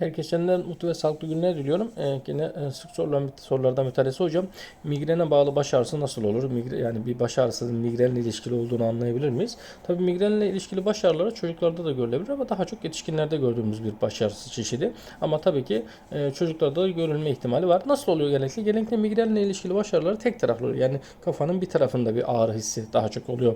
Yeniden mutlu ve sağlıklı günler diliyorum. Ee, yine e, sık sorulan sorulardan bir tanesi hocam. Migrene bağlı baş ağrısı nasıl olur? Migre, yani bir baş ağrısının migrenle ilişkili olduğunu anlayabilir miyiz? Tabii migrenle ilişkili baş ağrıları çocuklarda da görülebilir ama daha çok yetişkinlerde gördüğümüz bir baş ağrısı çeşidi. Ama tabii ki e, çocuklarda da görülme ihtimali var. Nasıl oluyor genellikle? Genellikle migrenle ilişkili baş ağrıları tek taraflı oluyor. Yani kafanın bir tarafında bir ağrı hissi daha çok oluyor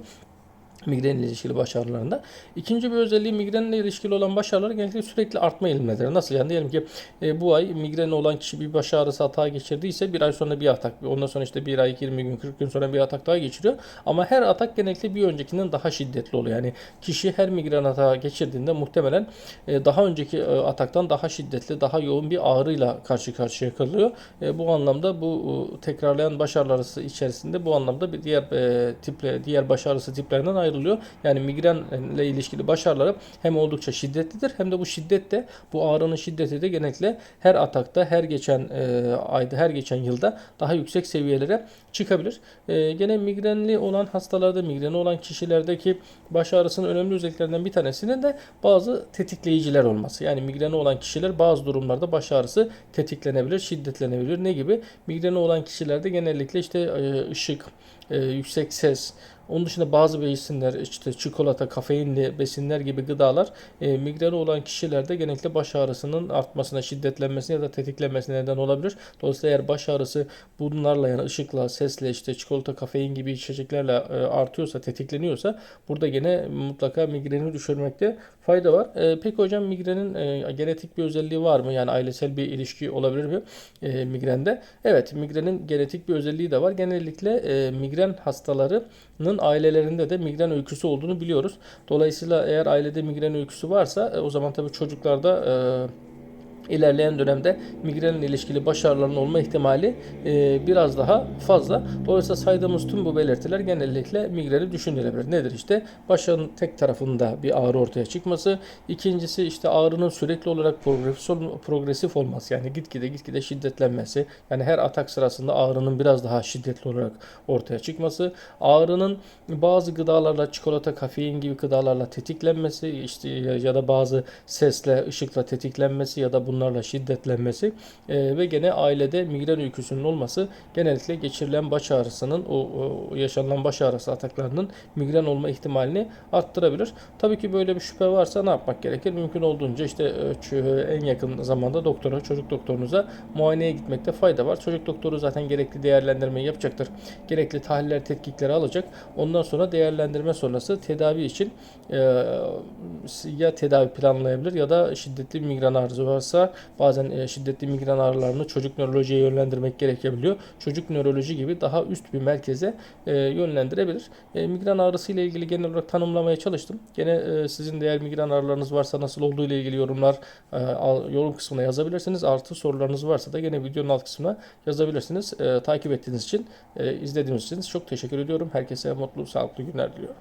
migrenle ilişkili baş ağrılarında. İkinci bir özelliği migrenle ilişkili olan baş ağrıları genellikle sürekli artma eğilimindedir. Nasıl yani diyelim ki e, bu ay migreni olan kişi bir baş ağrısı hata geçirdiyse bir ay sonra bir atak, ondan sonra işte bir ay 20 gün 40 gün sonra bir atak daha geçiriyor. Ama her atak genellikle bir öncekinden daha şiddetli oluyor. Yani kişi her migren hata geçirdiğinde muhtemelen e, daha önceki e, ataktan daha şiddetli, daha yoğun bir ağrıyla karşı karşıya kalıyor. E, bu anlamda bu e, tekrarlayan baş ağrısı içerisinde bu anlamda bir diğer e, tiple diğer baş ağrısı tiplerinden ayrılıyor. Yani migrenle ilişkili baş ağrıları hem oldukça şiddetlidir hem de bu şiddet de bu ağrının şiddeti de genellikle her atakta, her geçen e, ayda, her geçen yılda daha yüksek seviyelere çıkabilir. E, gene migrenli olan hastalarda, migreni olan kişilerdeki baş ağrısının önemli özelliklerinden bir tanesinin de bazı tetikleyiciler olması. Yani migreni olan kişiler bazı durumlarda baş ağrısı tetiklenebilir, şiddetlenebilir. Ne gibi? Migreni olan kişilerde genellikle işte e, ışık, e, yüksek ses, onun dışında bazı besinler işte çikolata, kafeinli besinler gibi gıdalar e, migreni olan kişilerde genellikle baş ağrısının artmasına, şiddetlenmesine ya da tetiklenmesine neden olabilir. Dolayısıyla eğer baş ağrısı bunlarla yani ışıkla, sesle işte çikolata, kafein gibi içeceklerle e, artıyorsa, tetikleniyorsa burada gene mutlaka migreni düşürmekte fayda var. E, peki hocam migrenin e, genetik bir özelliği var mı? Yani ailesel bir ilişki olabilir mi e, migrende? Evet, migrenin genetik bir özelliği de var. Genellikle e, migren hastalarının ailelerinde de migren öyküsü olduğunu biliyoruz. Dolayısıyla eğer ailede migren öyküsü varsa e, o zaman tabii çocuklarda e, ilerleyen dönemde migrenle ilişkili baş ağrılarının olma ihtimali e, biraz daha fazla. Dolayısıyla saydığımız tüm bu belirtiler genellikle migreni düşünülebilir. Nedir işte? Başın tek tarafında bir ağrı ortaya çıkması. İkincisi işte ağrının sürekli olarak progresif, progresif olması. Yani gitgide gitgide şiddetlenmesi. Yani her atak sırasında ağrının biraz daha şiddetli olarak ortaya çıkması. Ağrının bazı gıdalarla çikolata, kafein gibi gıdalarla tetiklenmesi işte ya, da bazı sesle, ışıkla tetiklenmesi ya da bunlarla şiddetlenmesi e, ve gene ailede migren öyküsünün olması genellikle geçirilen baş ağrısının o, o yaşanılan baş ağrısı ataklarının migren olma ihtimalini arttırabilir. Tabii ki böyle bir şüphe varsa ne yapmak gerekir? Mümkün olduğunca işte en yakın zamanda doktora, çocuk doktorunuza muayeneye gitmekte fayda var. Çocuk doktoru zaten gerekli değerlendirmeyi yapacaktır. Gerekli tahliller, tetkikleri alacak. Ondan sonra değerlendirme sonrası tedavi için e, ya tedavi planlayabilir ya da şiddetli migren ağrısı varsa bazen e, şiddetli migren ağrılarını çocuk nörolojiye yönlendirmek gerekebiliyor. Çocuk nöroloji gibi daha üst bir merkeze e, yönlendirebilir. E, migren ağrısı ile ilgili genel olarak tanımlamaya çalıştım. Gene e, sizin de eğer migren ağrılarınız varsa nasıl olduğu ile ilgili yorumlar yorum kısmına yazabilirsiniz. Artı sorularınız varsa da gene videonun alt kısmına yazabilirsiniz. Takip ettiğiniz için, izlediğiniz için çok teşekkür ediyorum. Herkese mutlu, sağlıklı günler diliyorum.